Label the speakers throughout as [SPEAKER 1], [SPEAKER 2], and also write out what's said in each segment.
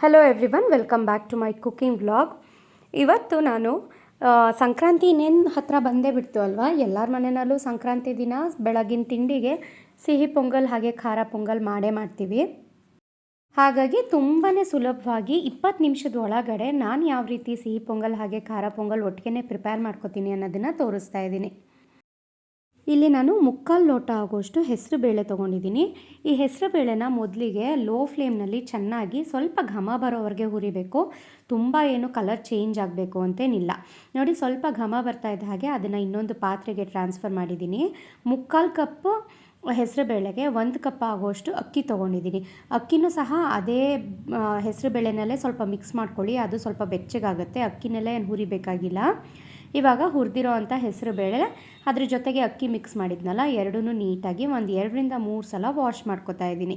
[SPEAKER 1] Hello everyone welcome back to my cooking vlog ಇವತ್ತು ನಾನು ಸಂಕ್ರಾಂತಿ ಇನ್ನೇನು ಹತ್ತಿರ ಬಂದೇ ಬಿಡ್ತು ಅಲ್ವಾ? ಎಲ್ಲರ ಮನೆಯಲ್ಲೂ ಸಂಕ್ರಾಂತಿ ದಿನ ಬೆಳಗಿನ ತಿಂಡಿಗೆ ಸಿಹಿ ಪೊಂಗಲ್ ಹಾಗೆ ಖಾರ ಪೊಂಗಲ್ ಮಾಡೇ ಮಾಡ್ತೀವಿ. ಹಾಗಾಗಿ ತುಂಬಾ ಸುಲಭವಾಗಿ ಇಪ್ಪತ್ತು ನಿಮಿಷದ ಒಳಗಡೆ ನಾನು ಯಾವ ರೀತಿ ಸಿಹಿ ಪೊಂಗಲ್ ಹಾಗೆ ಖಾರ ಪೊಂಗಲ್ ಒಟ್ಟಿಗೆ ಪ್ರಿಪೇರ್ ಮಾಡ್ಕೋತೀನಿ ಅನ್ನೋದನ್ನು ತೋರಿಸ್ತಾ ಇದ್ದೀನಿ. ಇಲ್ಲಿ ನಾನು ಮುಕ್ಕಾಲು ಲೋಟ ಆಗೋಷ್ಟು ಹೆಸರು ಬೇಳೆ ತೊಗೊಂಡಿದ್ದೀನಿ. ಈ ಹೆಸರು ಬೇಳೆನ ಮೊದಲಿಗೆ ಲೋ ಫ್ಲೇಮ್ನಲ್ಲಿ ಚೆನ್ನಾಗಿ ಸ್ವಲ್ಪ ಘಮ ಬರೋವರೆಗೆ ಹುರಿಬೇಕು. ತುಂಬ ಏನು ಕಲರ್ ಚೇಂಜ್ ಆಗಬೇಕು ಅಂತೇನಿಲ್ಲ. ನೋಡಿ ಸ್ವಲ್ಪ ಘಮ ಬರ್ತಾ ಇದ್ದ ಹಾಗೆ ಅದನ್ನು ಇನ್ನೊಂದು ಪಾತ್ರೆಗೆ ಟ್ರಾನ್ಸ್ಫರ್ ಮಾಡಿದ್ದೀನಿ. ಮುಕ್ಕಾಲು ಕಪ್ಪು ಹೆಸರು ಬೇಳೆಗೆ ಒಂದು ಕಪ್ ಆಗೋಷ್ಟು ಅಕ್ಕಿ ತೊಗೊಂಡಿದ್ದೀನಿ. ಅಕ್ಕಿನೂ ಸಹ ಅದೇ ಹೆಸರು ಬೇಳೆನಲ್ಲೇ ಸ್ವಲ್ಪ ಮಿಕ್ಸ್ ಮಾಡ್ಕೊಳ್ಳಿ. ಅದು ಸ್ವಲ್ಪ ಬೆಚ್ಚಗಾಗುತ್ತೆ. ಅಕ್ಕಿನಲ್ಲೇ ಏನು ಹುರಿಬೇಕಾಗಿಲ್ಲ. ಇವಾಗ ಹುರಿದಿರೋ ಅಂಥ ಹೆಸರು ಬೇಳೆ ಅದ್ರ ಜೊತೆಗೆ ಅಕ್ಕಿ ಮಿಕ್ಸ್ ಮಾಡಿದ್ನಲ್ಲ ಎರಡೂ ನೀಟಾಗಿ ಒಂದು ಎರಡರಿಂದ ಮೂರು ಸಲ ವಾಶ್ ಮಾಡ್ಕೊತಾ ಇದ್ದೀನಿ.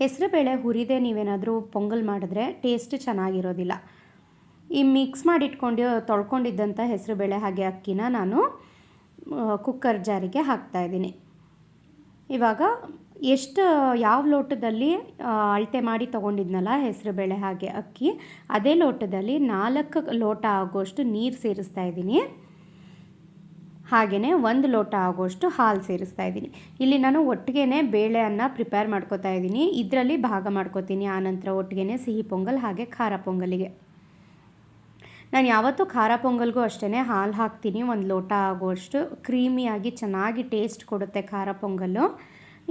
[SPEAKER 1] ಹೆಸರು ಬೇಳೆ ಹುರಿದೆ ನೀವೇನಾದರೂ ಪೊಂಗಲ್ ಮಾಡಿದ್ರೆ ಟೇಸ್ಟ್ ಚೆನ್ನಾಗಿರೋದಿಲ್ಲ. ಈ ಮಿಕ್ಸ್ ಮಾಡಿಟ್ಕೊಂಡು ತೊಳ್ಕೊಂಡಿದ್ದಂಥ ಹೆಸರು ಬೇಳೆ ಹಾಗೆ ಅಕ್ಕಿನ ನಾನು ಕುಕ್ಕರ್ ಜಾರಿಗೆ ಹಾಕ್ತಾ ಇದ್ದೀನಿ. ಇವಾಗ ಎಷ್ಟು ಯಾವ ಲೋಟದಲ್ಲಿ ಅಳತೆ ಮಾಡಿ ತೊಗೊಂಡಿದ್ನಲ್ಲ ಹೆಸರುಬೇಳೆ ಹಾಗೆ ಅಕ್ಕಿ, ಅದೇ ಲೋಟದಲ್ಲಿ ನಾಲ್ಕು ಲೋಟ ಆಗೋಷ್ಟು ನೀರು ಸೇರಿಸ್ತಾ ಇದ್ದೀನಿ. ಹಾಗೆಯೇ ಒಂದು ಲೋಟ ಆಗೋಷ್ಟು ಹಾಲು ಸೇರಿಸ್ತಾ ಇದ್ದೀನಿ. ಇಲ್ಲಿ ನಾನು ಒಟ್ಟಿಗೆ ಬೇಳೆಯನ್ನು ಪ್ರಿಪೇರ್ ಮಾಡ್ಕೋತಾ ಇದ್ದೀನಿ. ಇದರಲ್ಲಿ ಭಾಗ ಮಾಡ್ಕೋತೀನಿ ಆನಂತರ ಒಟ್ಟಿಗೆ ಸಿಹಿ ಪೊಂಗಲ್ ಹಾಗೆ ಖಾರ ಪೊಂಗಲಿಗೆ. ನಾನು ಯಾವತ್ತೂ ಖಾರ ಪೊಂಗಲ್ಗೂ ಅಷ್ಟೇ ಹಾಲು ಹಾಕ್ತೀನಿ. ಒಂದು ಲೋಟ ಆಗೋಷ್ಟು ಕ್ರೀಮಿಯಾಗಿ ಚೆನ್ನಾಗಿ ಟೇಸ್ಟ್ ಕೊಡುತ್ತೆ ಖಾರ ಪೊಂಗಲ್ಲು.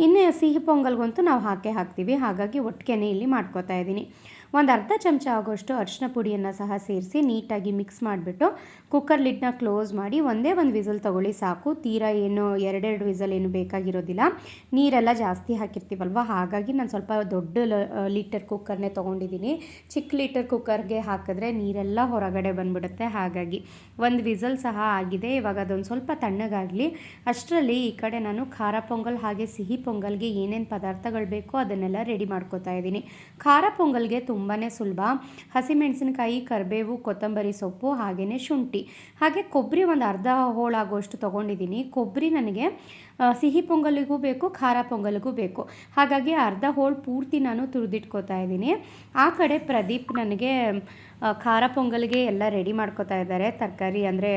[SPEAKER 1] ಇನ್ನು ಸಿಹಿ ಪೊಂಗಲ್ಗಂತೂ ನಾವು ಹಾಕೇ ಹಾಕ್ತೀವಿ. ಹಾಗಾಗಿ ಒಟ್ಟಿಗೆನೇ ಇಲ್ಲಿ ಮಾಡ್ಕೋತಾ ಇದ್ದೀನಿ. ಒಂದು ಅರ್ಧ ಚಮಚ ಆಗೋಷ್ಟು ಅರಿಶಿನ ಪುಡಿಯನ್ನು ಸಹ ಸೇರಿಸಿ ನೀಟಾಗಿ ಮಿಕ್ಸ್ ಮಾಡಿಬಿಟ್ಟು ಕುಕ್ಕರ್ ಲಿಡ್ನ ಕ್ಲೋಸ್ ಮಾಡಿ ಒಂದೇ ಒಂದು ವಿಸಲ್ ತೊಗೊಳ್ಳಿ ಸಾಕು. ತೀರಾ ಏನು ಎರಡೆರಡು ವಿಸಲ್ ಏನು ಬೇಕಾಗಿರೋದಿಲ್ಲ. ನೀರೆಲ್ಲ ಜಾಸ್ತಿ ಹಾಕಿರ್ತೀವಲ್ವ? ಹಾಗಾಗಿ ನಾನು ಸ್ವಲ್ಪ ದೊಡ್ಡ ಲೀಟರ್ ಕುಕ್ಕರ್ನೇ ತೊಗೊಂಡಿದ್ದೀನಿ ಚಿಕ್ಕ ಲೀಟರ್ ಕುಕ್ಕರ್ಗೆ ಹಾಕಿದ್ರೆ ನೀರೆಲ್ಲ ಹೊರಗಡೆ ಬಂದ್ಬಿಡುತ್ತೆ. ಹಾಗಾಗಿ ಒಂದು ವಿಸಲ್ ಸಹ ಆಗಿದೆ. ಇವಾಗ ಅದೊಂದು ಸ್ವಲ್ಪ ತಣ್ಣಗಾಗಲಿ. ಅಷ್ಟರಲ್ಲಿ ಈ ಕಡೆ ನಾನು ಖಾರ ಪೊಂಗಲ್ ಹಾಗೆ ಸಿಹಿ ಪೊಂಗಲ್ಗೆ ಏನೇನು ಪದಾರ್ಥಗಳು ಬೇಕೋ ಅದನ್ನೆಲ್ಲ ರೆಡಿ ಮಾಡ್ಕೋತಾ ಇದ್ದೀನಿ ಖಾರ ಪೊಂಗಲ್ಗೆ ತುಂಬಾ ಸುಲಭ. ಹಸಿಮೆಣಸಿನಕಾಯಿ, ಕರಿಬೇವು, ಕೊತ್ತಂಬರಿ ಸೊಪ್ಪು ಹಾಗೆಯೇ ಶುಂಠಿ. ಹಾಗೆ ಕೊಬ್ಬರಿ ಒಂದು ಅರ್ಧ ಹೋಳಾಗುವಷ್ಟು ತೊಗೊಂಡಿದ್ದೀನಿ ಕೊಬ್ಬರಿ ನನಗೆ ಸಿಹಿ ಪೊಂಗಲಿಗೂ ಬೇಕು, ಖಾರ ಪೊಂಗಲಿಗೂ ಬೇಕು. ಹಾಗಾಗಿ ಅರ್ಧ ಹೋಳ್ ಪೂರ್ತಿ ನಾನು ತುರಿದಿಟ್ಕೋತಾ ಇದ್ದೀನಿ. ಆ ಕಡೆ ಪ್ರದೀಪ್ ನನಗೆ ಖಾರ ಪೊಂಗಲ್ಗೆ ಎಲ್ಲ ರೆಡಿ ಮಾಡ್ಕೋತಾ ಇದ್ದಾರೆ. ತರಕಾರಿ ಅಂದರೆ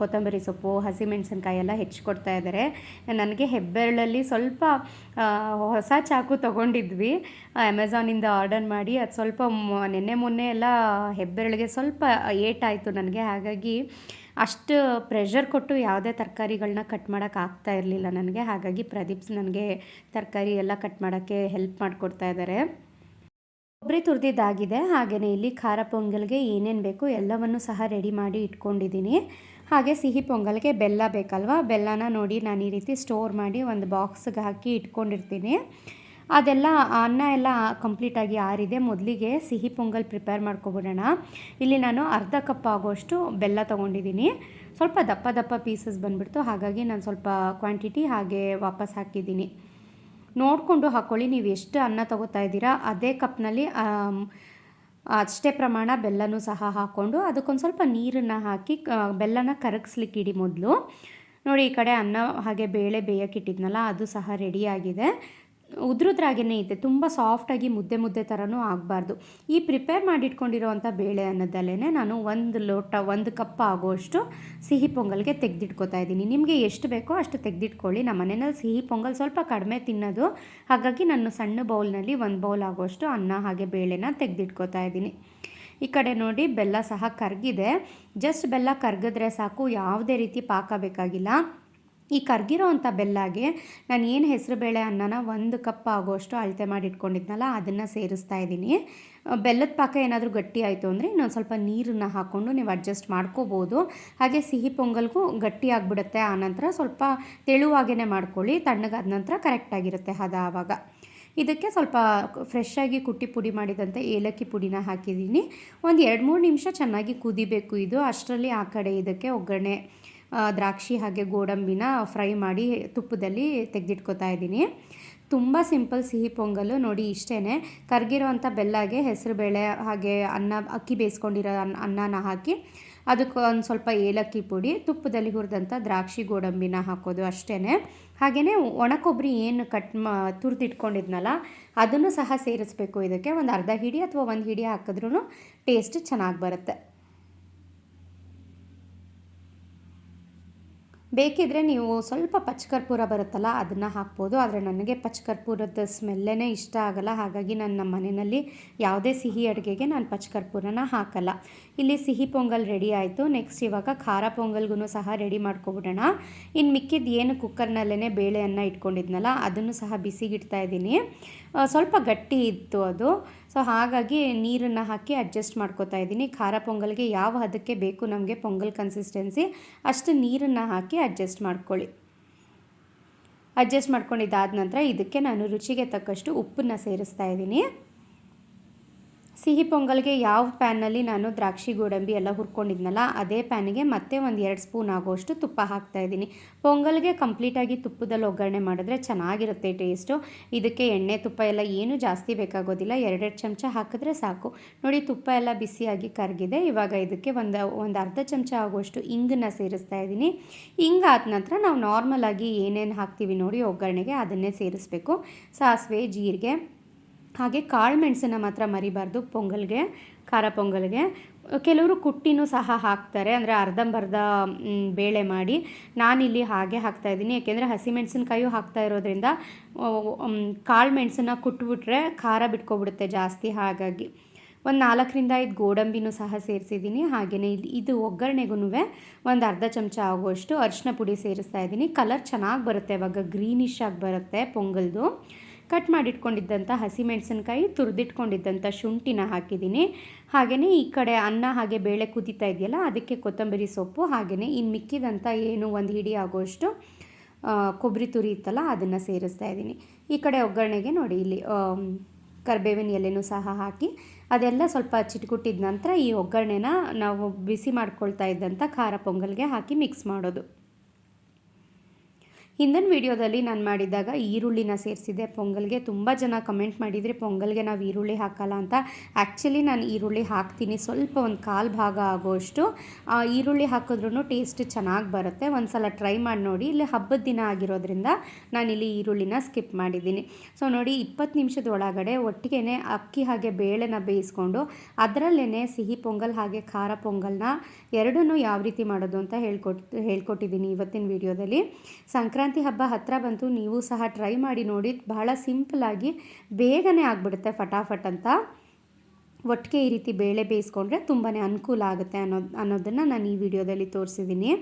[SPEAKER 1] ಕೊತ್ತಂಬರಿ ಸೊಪ್ಪು, ಹಸಿಮೆಣಸಿನ್ಕಾಯಿ ಎಲ್ಲ ಹೆಚ್ಚಿಕೊಡ್ತಾ ಇದ್ದಾರೆ. ನನಗೆ ಹೆಬ್ಬೆರಳಲ್ಲಿ ಸ್ವಲ್ಪ ಹೊಸ ಚಾಕು ತೊಗೊಂಡಿದ್ವಿ. ಅಮೆಝಾನಿಂದ ಆರ್ಡರ್ ಮಾಡಿ, ಅದು ಸ್ವಲ್ಪ ನೆನ್ನೆ ಮೊನ್ನೆ ಎಲ್ಲ ಹೆಬ್ಬೆರಳಿಗೆ ಸ್ವಲ್ಪ ಏಟಾಯಿತು ನನಗೆ. ಹಾಗಾಗಿ ಅಷ್ಟು ಪ್ರೆಷರ್ ಕೊಟ್ಟು ಯಾವುದೇ ತರಕಾರಿಗಳನ್ನ ಕಟ್ ಮಾಡೋಕ್ಕೆ ಆಗ್ತಾ ಇರಲಿಲ್ಲ ನನಗೆ. ಹಾಗಾಗಿ ಪ್ರದೀಪ್ಸ್ ನನಗೆ ತರಕಾರಿ ಎಲ್ಲ ಕಟ್ ಮಾಡೋಕ್ಕೆ ಹೆಲ್ಪ್ ಮಾಡಿಕೊಡ್ತಾ ಇದ್ದಾರೆ ಕೊಬ್ಬರಿ ತುರಿದಿದ್ದಾಗಿದೆ. ಹಾಗೆಯೇ ಇಲ್ಲಿ ಖಾರ ಪೊಂಗಲ್ಗೆ ಏನೇನು ಬೇಕು ಎಲ್ಲವನ್ನು ಸಹ ರೆಡಿ ಮಾಡಿ ಇಟ್ಕೊಂಡಿದ್ದೀನಿ ಹಾಗೆ ಸಿಹಿ ಪೊಂಗಲ್ಗೆ ಬೆಲ್ಲ ಬೇಕಲ್ವಾ? ಬೆಲ್ಲನ ನೋಡಿ ನಾನು ಈ ರೀತಿ ಸ್ಟೋರ್ ಮಾಡಿ ಒಂದು ಬಾಕ್ಸ್ಗೆ ಹಾಕಿ ಇಟ್ಕೊಂಡಿರ್ತೀನಿ. ಅದೆಲ್ಲ ಅನ್ನ ಎಲ್ಲ ಕಂಪ್ಲೀಟಾಗಿ ಆರಿದೆ. ಮೊದಲಿಗೆ ಸಿಹಿ ಪೊಂಗಲ್ ಪ್ರಿಪೇರ್ ಮಾಡ್ಕೊಬಿಡೋಣ. ಇಲ್ಲಿ ನಾನು ಅರ್ಧ ಕಪ್ ಆಗೋಷ್ಟು ಬೆಲ್ಲ ತೊಗೊಂಡಿದ್ದೀನಿ. ಸ್ವಲ್ಪ ದಪ್ಪ ದಪ್ಪ ಪೀಸಸ್ ಬಂದುಬಿಡ್ತು. ಹಾಗಾಗಿ ನಾನು ಸ್ವಲ್ಪ ಕ್ವಾಂಟಿಟಿ ಹಾಗೆ ವಾಪಸ್ ಹಾಕಿದ್ದೀನಿ. ನೋಡಿಕೊಂಡು ಹಾಕ್ಕೊಳ್ಳಿ ನೀವು ಎಷ್ಟು ಅನ್ನ ತಗೋತಾ ಇದ್ದೀರಾ, ಅದೇ ಕಪ್ನಲ್ಲಿ ಅಷ್ಟೇ ಪ್ರಮಾಣ ಬೆಲ್ಲನೂ ಸಹ ಹಾಕ್ಕೊಂಡು ಅದಕ್ಕೊಂದು ಸ್ವಲ್ಪ ನೀರನ್ನು ಹಾಕಿ ಬೆಲ್ಲನ ಕರಗಿಸ್ಲಿಕ್ಕೆ ಇಡಿ ಮೊದಲು. ನೋಡಿ, ಈ ಕಡೆ ಅನ್ನ ಹಾಗೆ ಬೇಳೆ ಬೇಯಕ್ಕಿಟ್ಟಿದ್ನಲ್ಲ ಅದು ಸಹ ರೆಡಿಯಾಗಿದೆ ಉದ್ರುದ್ರಾಗೇ ಇದೆ ತುಂಬ ಸಾಫ್ಟಾಗಿ ಮುದ್ದೆ ಮುದ್ದೆ ಥರನೂ ಆಗಬಾರ್ದು. ಈ ಪ್ರಿಪೇರ್ ಮಾಡಿಟ್ಕೊಂಡಿರೋವಂಥ ಬೇಳೆ ಅನ್ನೋದಲ್ಲೇ ನಾನು ಒಂದು ಲೋಟ, ಒಂದು ಕಪ್ ಆಗೋಷ್ಟು ಸಿಹಿ ಪೊಂಗಲ್ಗೆ ತೆಗೆದಿಟ್ಕೋತಾ ಇದ್ದೀನಿ. ನಿಮಗೆ ಎಷ್ಟು ಬೇಕೋ ಅಷ್ಟು ತೆಗೆದಿಟ್ಕೊಳ್ಳಿ. ನಮ್ಮ ಮನೆಯಲ್ಲಿ ಸಿಹಿ ಪೊಂಗಲ್ ಸ್ವಲ್ಪ ಕಡಿಮೆ ತಿನ್ನೋದು. ಹಾಗಾಗಿ ನಾನು ಸಣ್ಣ ಬೌಲ್ನಲ್ಲಿ ಒಂದು ಬೌಲ್ ಆಗೋಷ್ಟು ಅನ್ನ ಹಾಗೆ ಬೇಳೆನ ತೆಗೆದಿಟ್ಕೋತಾ ಇದ್ದೀನಿ. ಈ ಕಡೆ ನೋಡಿ ಬೆಲ್ಲ ಸಹ ಕರಗಿದೆ. ಜಸ್ಟ್ ಬೆಲ್ಲ ಕರಗಿದ್ರೆ ಸಾಕು, ಯಾವುದೇ ರೀತಿ ಪಾಕ ಬೇಕಾಗಿಲ್ಲ. ಈ ಕರ್ಗಿರೋ ಅಂಥ ಬೆಲ್ಲಾಗೆ ನಾನು ಏನು ಹೆಸರುಬೇಳೆ ಅನ್ನನ ಒಂದು ಕಪ್ ಆಗೋಷ್ಟು ಅಳತೆ ಮಾಡಿ ಇಟ್ಕೊಂಡಿದ್ನಲ್ಲ ಅದನ್ನು ಸೇರಿಸ್ತಾ ಇದ್ದೀನಿ. ಬೆಲ್ಲದ ಪಾಕ ಏನಾದರೂ ಗಟ್ಟಿ ಆಯಿತು ಅಂದರೆ ಇನ್ನೊಂದು ಸ್ವಲ್ಪ ನೀರನ್ನು ಹಾಕ್ಕೊಂಡು ನೀವು ಅಡ್ಜಸ್ಟ್ ಮಾಡ್ಕೋಬೋದು. ಹಾಗೆ ಸಿಹಿ ಪೊಂಗಲ್ಗೂ ಗಟ್ಟಿ ಆಗಿಬಿಡುತ್ತೆ ಆನಂತರ ಸ್ವಲ್ಪ ತೆಳುವಾಗೇ ಮಾಡ್ಕೊಳ್ಳಿ, ತಣ್ಣಗಾದ ನಂತರ ಕರೆಕ್ಟಾಗಿರುತ್ತೆ ಹದ ಆವಾಗ. ಇದಕ್ಕೆ ಸ್ವಲ್ಪ ಫ್ರೆಶ್ ಆಗಿ ಕುಟ್ಟಿ ಪುಡಿ ಮಾಡಿದಂಥ ಏಲಕ್ಕಿ ಪುಡಿನ ಹಾಕಿದ್ದೀನಿ. ಒಂದು ಎರಡು ಮೂರು ನಿಮಿಷ ಚೆನ್ನಾಗಿ ಕುದಿಬೇಕು ಇದು. ಅಷ್ಟರಲ್ಲಿ ಆ ಕಡೆ ಇದಕ್ಕೆ ಒಗ್ಗರಣೆ ದ್ರಾಕ್ಷಿ ಹಾಗೆ ಗೋಡಂಬಿನ ಫ್ರೈ ಮಾಡಿ ತುಪ್ಪದಲ್ಲಿ ತೆಗೆದಿಟ್ಕೋತಾ ಇದ್ದೀನಿ. ತುಂಬ ಸಿಂಪಲ್ ಸಿಹಿ ಪೊಂಗಲು ನೋಡಿ ಇಷ್ಟೇ ಕರ್ಗಿರೋ ಬೆಲ್ಲಗೆ ಹೆಸರುಬೇಳೆ ಹಾಗೆ ಅನ್ನ, ಅಕ್ಕಿ ಬೇಯಿಸ್ಕೊಂಡಿರೋ ಅನ್ನ ಅನ್ನನ ಹಾಕಿ ಅದಕ್ಕೆ ಒಂದು ಸ್ವಲ್ಪ ಏಲಕ್ಕಿ ಪುಡಿ, ತುಪ್ಪದಲ್ಲಿ ಹುರಿದಂಥ ದ್ರಾಕ್ಷಿ ಗೋಡಂಬಿನ ಹಾಕೋದು ಅಷ್ಟೇ ಹಾಗೆಯೇ ಒಣ ಕೊಬ್ಬರಿ ಏನು ಕಟ್ ಮಾ, ತುರಿದಿಟ್ಕೊಂಡಿದ್ನಲ್ಲ, ಅದನ್ನು ಸಹ ಸೇರಿಸ್ಬೇಕು ಇದಕ್ಕೆ. ಒಂದು ಅರ್ಧ ಹಿಡಿ ಅಥವಾ ಒಂದು ಹಿಡಿ ಹಾಕಿದ್ರೂ ಟೇಸ್ಟ್ ಚೆನ್ನಾಗಿ ಬರುತ್ತೆ. ಬೇಕಿದ್ರೆ ನೀವು ಸ್ವಲ್ಪ ಪಚ್ಚಕರ್ಪೂರ ಬರುತ್ತಲ್ಲ, ಅದನ್ನು ಹಾಕ್ಬೋದು. ಆದರೆ ನನಗೆ ಪಚ್ಚಕರ್ಪೂರದ ಸ್ಮೆಲ್ಲೇ ಇಷ್ಟ ಆಗಲ್ಲ. ಹಾಗಾಗಿ ನಾನು ನಮ್ಮ ಮನೆಯಲ್ಲಿ ಯಾವುದೇ ಸಿಹಿ ಅಡುಗೆಗೆ ನಾನು ಪಚ್ಚಕರ್ಪೂರನ ಹಾಕಲ್ಲ. ಇಲ್ಲಿ ಸಿಹಿ ಪೊಂಗಲ್ ರೆಡಿ ಆಯಿತು. ನೆಕ್ಸ್ಟ್ ಇವಾಗ ಖಾರ ಪೊಂಗಲ್ಗೂ ಸಹ ರೆಡಿ ಮಾಡ್ಕೊಬಿಡೋಣ. ಇನ್ನು ಮಿಕ್ಕಿದ್ದು ಏನು ಕುಕ್ಕರ್ನಲ್ಲೇ ಬೇಳೆಯನ್ನು ಇಟ್ಕೊಂಡಿದ್ನಲ್ಲ, ಅದನ್ನು ಸಹ ಬಿಸಿಗಿಡ್ತಾ ಇದ್ದೀನಿ. ಸ್ವಲ್ಪ ಗಟ್ಟಿ ಇತ್ತು ಅದು. ಸೊ ಹಾಗಾಗಿ ನೀರನ್ನು ಹಾಕಿ ಅಡ್ಜಸ್ಟ್ ಮಾಡ್ಕೋತಾ ಇದ್ದೀನಿ. ಖಾರ ಪೊಂಗಲ್ಗೆ ಯಾವ ಹದಕ್ಕೆ ಬೇಕು ನಮಗೆ ಪೊಂಗಲ್ ಕನ್ಸಿಸ್ಟೆನ್ಸಿ ಅಷ್ಟು ನೀರನ್ನು ಹಾಕಿ ಅಡ್ಜಸ್ಟ್ ಮಾಡ್ಕೊಳ್ಳಿ. ಅಡ್ಜಸ್ಟ್ ಮಾಡ್ಕೊಂಡಿದ್ದಾದ ನಂತರ ಇದಕ್ಕೆ ನಾನು ರುಚಿಗೆ ತಕ್ಕಷ್ಟು ಉಪ್ಪನ್ನು ಸೇರಿಸ್ತಾ ಇದ್ದೀನಿ. ಸಿಹಿ ಪೊಂಗಲ್ಗೆ ಯಾವ ಪ್ಯಾನಲ್ಲಿ ನಾನು ದ್ರಾಕ್ಷಿ, ಗೋಡಂಬಿ ಎಲ್ಲ ಹುರ್ಕೊಂಡಿದ್ನಲ್ಲ, ಅದೇ ಪ್ಯಾನಿಗೆ ಮತ್ತೆ ಒಂದು ಎರಡು ಸ್ಪೂನ್ ಆಗೋಷ್ಟು ತುಪ್ಪ ಹಾಕ್ತಾ ಇದ್ದೀನಿ. ಪೊಂಗಲ್ಗೆ ಕಂಪ್ಲೀಟಾಗಿ ತುಪ್ಪದಲ್ಲಿ ಒಗ್ಗರಣೆ ಮಾಡಿದ್ರೆ ಚೆನ್ನಾಗಿರುತ್ತೆ ಟೇಸ್ಟು. ಇದಕ್ಕೆ ಎಣ್ಣೆ, ತುಪ್ಪ ಎಲ್ಲ ಏನೂ ಜಾಸ್ತಿ ಬೇಕಾಗೋದಿಲ್ಲ, ಎರಡೆರಡು ಚಮಚ ಹಾಕಿದ್ರೆ ಸಾಕು. ನೋಡಿ, ತುಪ್ಪ ಎಲ್ಲ ಬಿಸಿಯಾಗಿ ಕರಗಿದೆ. ಇವಾಗ ಇದಕ್ಕೆ ಒಂದು ಒಂದು ಅರ್ಧ ಚಮಚ ಆಗುವಷ್ಟು ಇಂಗನ್ನ ಸೇರಿಸ್ತಾ ಇದ್ದೀನಿ. ಆದ ನಂತರ ನಾವು ನಾರ್ಮಲಾಗಿ ಏನೇನು ಹಾಕ್ತೀವಿ ನೋಡಿ, ಒಗ್ಗರಣೆಗೆ ಅದನ್ನೇ ಸೇರಿಸ್ಬೇಕು. ಸಾಸಿವೆ, ಜೀರಿಗೆ ಹಾಗೆ ಕಾಳು ಮೆಣಸನ್ನ ಮಾತ್ರ ಮರಿಬಾರ್ದು ಪೊಂಗಲ್ಗೆ, ಖಾರ ಪೊಂಗಲ್ಗೆ. ಕೆಲವರು ಕುಟ್ಟಿನೂ ಸಹ ಹಾಕ್ತಾರೆ, ಅಂದರೆ ಅರ್ಧಂಬರ್ಧ ಬೇಳೆ ಮಾಡಿ. ನಾನಿಲ್ಲಿ ಹಾಗೆ ಹಾಕ್ತಾ ಇದ್ದೀನಿ, ಯಾಕೆಂದರೆ ಹಸಿಮೆಣಸಿನ್ಕಾಯು ಹಾಕ್ತಾ ಇರೋದ್ರಿಂದ ಕಾಳು ಮೆಣಸನ್ನು ಕುಟ್ಬಿಟ್ರೆ ಖಾರ ಬಿಟ್ಕೊಬಿಡುತ್ತೆ ಜಾಸ್ತಿ ಹಾಗಾಗಿ. ಒಂದು ನಾಲ್ಕರಿಂದ ಐದು ಗೋಡಂಬಿನೂ ಸಹ ಸೇರಿಸಿದ್ದೀನಿ ಹಾಗೆಯೇ ಇಲ್ಲಿ ಇದು ಒಗ್ಗರಣೆಗೂ ಒಂದು ಅರ್ಧ ಚಮಚ ಆಗುವಷ್ಟು ಅರಿಶಿನ ಪುಡಿ ಸೇರಿಸ್ತಾ ಇದ್ದೀನಿ. ಕಲರ್ ಚೆನ್ನಾಗಿ ಬರುತ್ತೆ, ಇವಾಗ ಗ್ರೀನಿಶ್ ಆಗಿ ಬರುತ್ತೆ ಪೊಂಗಲ್ದು. ಕಟ್ ಮಾಡಿಟ್ಕೊಂಡಿದ್ದಂಥ ಹಸಿಮೆಣಸಿನ್ಕಾಯಿ ತುರಿದಿಟ್ಕೊಂಡಿದ್ದಂಥ ಶುಂಠಿನ ಹಾಕಿದ್ದೀನಿ. ಹಾಗೆಯೇ ಈ ಕಡೆ ಅನ್ನ ಹಾಗೆ ಬೇಳೆ ಕುದಿತಾ ಇದೆಯಲ್ಲ, ಅದಕ್ಕೆ ಕೊತ್ತಂಬರಿ ಸೊಪ್ಪು ಹಾಗೆಯೇ ಇನ್ನು ಮಿಕ್ಕಿದಂಥ ಏನು ಒಂದು ಹಿಡಿ ಆಗೋಷ್ಟು ಕೊಬ್ಬರಿ ತುರಿ ಇತ್ತಲ್ಲ, ಅದನ್ನು ಸೇರಿಸ್ತಾ ಇದ್ದೀನಿ ಈ ಕಡೆ ಒಗ್ಗರಣೆಗೆ ನೋಡಿ ಇಲ್ಲಿ ಕರ್ಬೇವಿನ ಎಲೆನೂ ಸಹ ಹಾಕಿ, ಅದೆಲ್ಲ ಸ್ವಲ್ಪ ಚಿಟ್ಕುಟ್ಟಿದ ನಂತರ ಈ ಒಗ್ಗರಣೆನ ನಾವು ಬಿಸಿ ಮಾಡ್ಕೊಳ್ತಾ ಇದ್ದಂಥ ಖಾರ ಪೊಂಗಲ್ಗೆ ಹಾಕಿ ಮಿಕ್ಸ್ ಮಾಡೋದು. ಹಿಂದಿನ ವಿಡಿಯೋದಲ್ಲಿ ನಾನು ಮಾಡಿದಾಗ ಈರುಳ್ಳಿನ ಸೇರಿಸಿದೆ. ಪೊಂಗಲ್ಗೆ ತುಂಬ ಜನ ಕಮೆಂಟ್ ಮಾಡಿದರೆ, ಪೊಂಗಲ್ಗೆ ನಾವು ಈರುಳ್ಳಿ ಹಾಕಲ್ಲ ಅಂತ. ಆ್ಯಕ್ಚುಲಿ ನಾನು ಈರುಳ್ಳಿ ಹಾಕ್ತೀನಿ. ಸ್ವಲ್ಪ ಒಂದು ಕಾಲು ಭಾಗ ಆಗೋಷ್ಟು ಈರುಳ್ಳಿ ಹಾಕಿದ್ರೂ ಟೇಸ್ಟ್ ಚೆನ್ನಾಗಿ ಬರುತ್ತೆ. ಒಂದು ಸಲ ಟ್ರೈ ಮಾಡಿ ನೋಡಿ. ಇಲ್ಲಿ ಹಬ್ಬದ ದಿನ ಆಗಿರೋದ್ರಿಂದ ನಾನಿಲ್ಲಿ ಈರುಳ್ಳಿನ ಸ್ಕಿಪ್ ಮಾಡಿದ್ದೀನಿ. ಸೊ ನೋಡಿ, ಇಪ್ಪತ್ತು ನಿಮಿಷದ ಒಳಗಡೆ ಒಟ್ಟಿಗೆ ಅಕ್ಕಿ ಹಾಗೆ ಬೇಳೆನ ಬೇಯಿಸ್ಕೊಂಡು ಅದರಲ್ಲೇ ಸಿಹಿ ಪೊಂಗಲ್ ಹಾಗೆ ಖಾರ ಪೊಂಗಲ್ನ ಎರಡನ್ನೂ ಯಾವ ರೀತಿ ಮಾಡೋದು ಅಂತ ಹೇಳ್ಕೊಟ್, ಹೇಳ್ಕೊಟ್ಟಿದ್ದೀನಿ ಇವತ್ತಿನ ವಿಡಿಯೋದಲ್ಲಿ. ಸಂಕ್ರಾಂತಿ ಸಂಕ್ರಾಂತಿ ಹಬ್ಬ ಹತ್ತಿರ ಬಂತು ನೀವು ಸಹ ಟ್ರೈ ಮಾಡಿ ನೋಡಿ, ಬಹಳ ಸಿಂಪಲಾಗಿ ಬೇಗನೆ ಆಗಿಬಿಡುತ್ತೆ ಫಟಾಫಟ್ ಅಂತ. ಒಟ್ಟಿಗೆ ಈ ರೀತಿ ಬೇಳೆ ಬೇಯಿಸ್ಕೊಂಡ್ರೆ ತುಂಬಾ ಅನುಕೂಲ ಆಗುತ್ತೆ ಅನ್ನೋದು ಅನ್ನೋದನ್ನು ನಾನು ಈ ವಿಡಿಯೋದಲ್ಲಿ ತೋರಿಸಿದ್ದೀನಿ.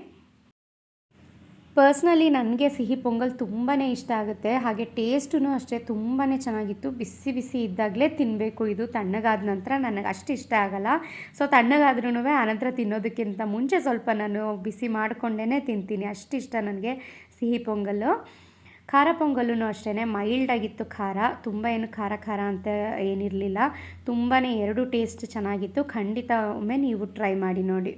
[SPEAKER 1] ಪರ್ಸ್ನಲಿ ನನಗೆ ಸಿಹಿ ಪೊಂಗಲ್ ತುಂಬಾ ಇಷ್ಟ ಆಗುತ್ತೆ. ಹಾಗೆ ಟೇಸ್ಟೂ ಅಷ್ಟೇ ತುಂಬಾ ಚೆನ್ನಾಗಿತ್ತು. ಬಿಸಿ ಬಿಸಿ ಇದ್ದಾಗಲೇ ತಿನ್ನಬೇಕು ಇದು ತಣ್ಣಗಾದ ನಂತರ ನನಗೆ ಅಷ್ಟು ಇಷ್ಟ ಆಗಲ್ಲ. ಸೊ ತಣ್ಣಗಾದ್ರೂ ಆನಂತರ ತಿನ್ನೋದಕ್ಕಿಂತ ಮುಂಚೆ ಸ್ವಲ್ಪ ನಾನು ಬಿಸಿ ಮಾಡಿಕೊಂಡೇ ತಿಂತೀನಿ. ಅಷ್ಟು ಇಷ್ಟ ನನಗೆ. ಸಿಹಿ ಪೊಂಗಲ್ಲು ಖಾರ ಪೊಂಗಲ್ಲೂ ಅಷ್ಟೇ ಮೈಲ್ಡಾಗಿತ್ತು ಖಾರ. ತುಂಬ ಏನು ಖಾರ ಖಾರ ಅಂತ ಏನಿರಲಿಲ್ಲ. ತುಂಬಾ ಎರಡು ಟೇಸ್ಟ್ ಚೆನ್ನಾಗಿತ್ತು. ಖಂಡಿತ ಒಮ್ಮೆ ನೀವು ಟ್ರೈ ಮಾಡಿ ನೋಡಿ.